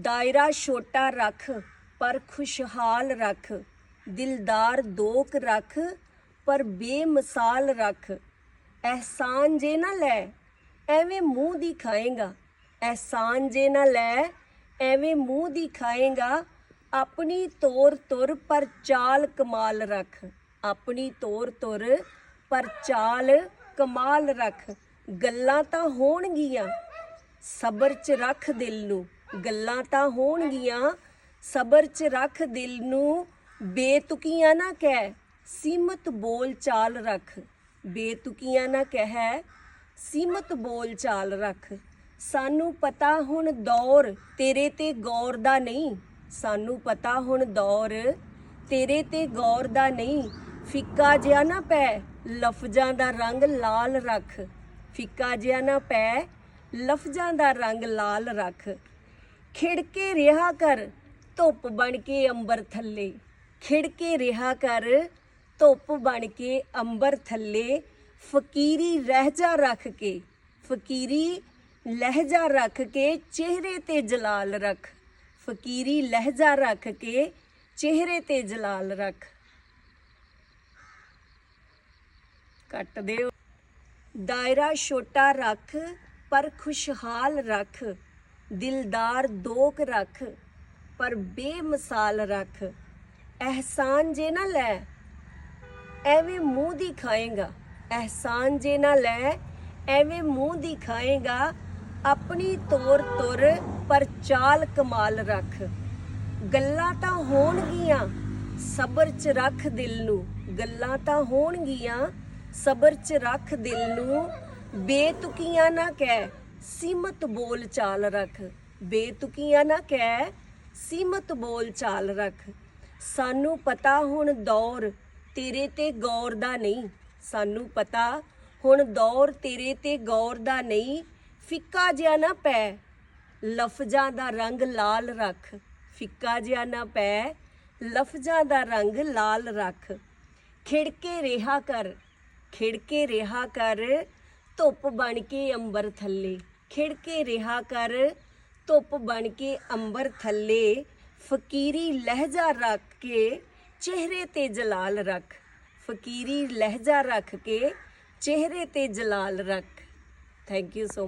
ਦਾਇਰਾ ਛੋਟਾ ਰੱਖ, ਪਰ ਖੁਸ਼ਹਾਲ ਰੱਖ। ਦਿਲਦਾਰ ਦੋਕ ਰੱਖ, ਪਰ ਬੇਮਿਸਾਲ ਰੱਖ। ਅਹਿਸਾਨ ਜੇ ਨਾ ਲੈ, ਐਵੇਂ ਮੂੰਹ ਦੀ ਖਾਏਗਾ। ਅਹਿਸਾਨ ਜੇ ਨਾ ਲੈ, ਐਵੇਂ ਮੂੰਹ ਦੀ ਖਾਏਗਾ। ਆਪਣੀ ਤੋਰ ਤੁਰ ਪਰ ਚਾਲ ਕਮਾਲ ਰੱਖ। ਆਪਣੀ ਤੋਰ ਤੁਰ ਪਰ ਚਾਲ ਕਮਾਲ ਰੱਖ। ਗੱਲਾਂ ਤਾਂ ਹੋਣਗੀਆਂ, ਸਬਰ 'ਚ ਰੱਖ ਦਿਲ ਨੂੰ। ਗੱਲਾਂ ਤਾਂ ਹੋਣਗੀਆਂ। ਸਬਰ 'ਚ ਰੱਖ ਦਿਲ ਨੂੰ। ਬੇਤੁਕੀਆਂ ਨਾ ਕਹਿ, ਸੀਮਤ ਬੋਲ ਚਾਲ ਰੱਖ। ਬੇਤੁਕੀਆਂ ਨਾ ਕਹਿ, ਸੀਮਤ ਬੋਲ ਚਾਲ ਰੱਖ। ਸਾਨੂੰ ਪਤਾ ਹੁਣ ਦੌਰ, ਤੇਰੇ ਤੇ ਗੌਰ ਦਾ ਨਹੀਂ। ਸਾਨੂੰ ਪਤਾ ਹੁਣ ਦੌਰ, ਤੇਰੇ ਤੇ ਗੌਰ ਦਾ ਨਹੀਂ। ਫਿੱਕਾ ਜਿਹਾ ਨਾ ਪੈ, ਲਫ਼ਜ਼ਾਂ ਦਾ ਰੰਗ ਲਾਲ ਰੱਖ। ਫਿੱਕਾ ਜਿਹਾ ਨਾ ਪੈ, ਲਫ਼ਜ਼ਾਂ ਦਾ ਰੰਗ ਲਾਲ ਰੱਖ। ਖਿੜ ਕੇ ਰਿਹਾ ਕਰ, ਧੁੱਪ ਬਣ ਕੇ ਅੰਬਰ ਥੱਲੇ। ਖਿੜ ਕੇ ਰਿਹਾ ਕਰ, ਧੁੱਪ ਬਣ ਕੇ ਅੰਬਰ ਥੱਲੇ। ਫਕੀਰੀ ਲਹਿਜਾ ਰੱਖ ਕੇ, ਫਕੀਰੀ ਲਹਿਜਾ ਰੱਖ ਕੇ ਚਿਹਰੇ ਤੇ ਜਲਾਲ ਰੱਖ। ਫਕੀਰੀ ਲਹਿਜਾ ਰੱਖ ਕੇ ਚਿਹਰੇ ਤੇ ਜਲਾਲ ਰੱਖ। ਕੱਟ ਦਿਓ। ਦਾਇਰਾ ਛੋਟਾ ਰੱਖ, ਪਰ ਖੁਸ਼ਹਾਲ ਰੱਖ। ਦਿਲਦਾਰ ਦੋਕ ਰੱਖ, ਪਰ ਬੇਮਿਸਾਲ ਰੱਖ। ਅਹਿਸਾਨ ਜੇ ਨਾ ਲੈ, ਐਵੇਂ ਮੂੰਹ ਦੀ ਖਾਏਗਾ। ਅਹਿਸਾਨ ਜੇ ਨਾ ਲੈ, ਐਵੇਂ ਮੂੰਹ ਦੀ ਖਾਏਗਾ। ਆਪਣੀ ਤੋਰ ਤੁਰ, ਪਰ ਚਾਲ ਕਮਾਲ ਰੱਖ। ਗੱਲਾਂ ਤਾਂ ਹੋਣਗੀਆਂ, ਸਬਰ 'ਚ ਰੱਖ ਦਿਲ ਨੂੰ। ਗੱਲਾਂ ਤਾਂ ਹੋਣਗੀਆਂ, ਸਬਰ 'ਚ ਰੱਖ ਦਿਲ ਨੂੰ। ਬੇਤੁਕੀਆਂ ਨਾ ਕਹਿ ਸੀਮਤ ਬੋਲ ਚਾਲ ਰੱਖ। ਬੇਤੁਕੀਆਂ ਨਾ ਕਹਿ, ਸੀਮਤ ਬੋਲ ਚਾਲ ਰੱਖ। ਸਾਨੂੰ ਪਤਾ ਹੁਣ ਦੌਰ, ਤੇਰੇ ਤੇ ਗੌਰ ਦਾ ਨਹੀਂ। ਸਾਨੂੰ ਪਤਾ ਹੁਣ ਦੌਰ, ਤੇਰੇ ਤੇ ਗੌਰ ਦਾ ਨਹੀਂ। ਫਿੱਕਾ ਜਿਹਾ ਨਾ ਪੈ, ਲਫ਼ਜ਼ਾਂ ਦਾ ਰੰਗ ਲਾਲ ਰੱਖ। ਫਿੱਕਾ ਜਿਹਾ ਨਾ ਪੈ, ਲਫ਼ਜ਼ਾਂ ਦਾ ਰੰਗ ਲਾਲ ਰੱਖ। ਖਿੜਕੇ ਰਿਹਾ ਕਰ, ਖਿੜਕੇ ਰਿਹਾ ਕਰ, ਧੁੱਪ ਬਣ ਕੇ ਅੰਬਰ ਥੱਲੇ। ਖਿੜ ਕੇ ਰਿਹਾ ਕਰ, ਧੁੱਪ ਬਣ ਕੇ ਅੰਬਰ ਥੱਲੇ, ਫਕੀਰੀ ਲਹਿਜਾ ਰੱਖ ਕੇ ਚਿਹਰੇ ਤੇ ਜਲਾਲ ਰੱਖ। ਫਕੀਰੀ ਲਹਿਜਾ ਰੱਖ ਕੇ ਚਿਹਰੇ ਤੇ ਜਲਾਲ ਰੱਖ। Thank you so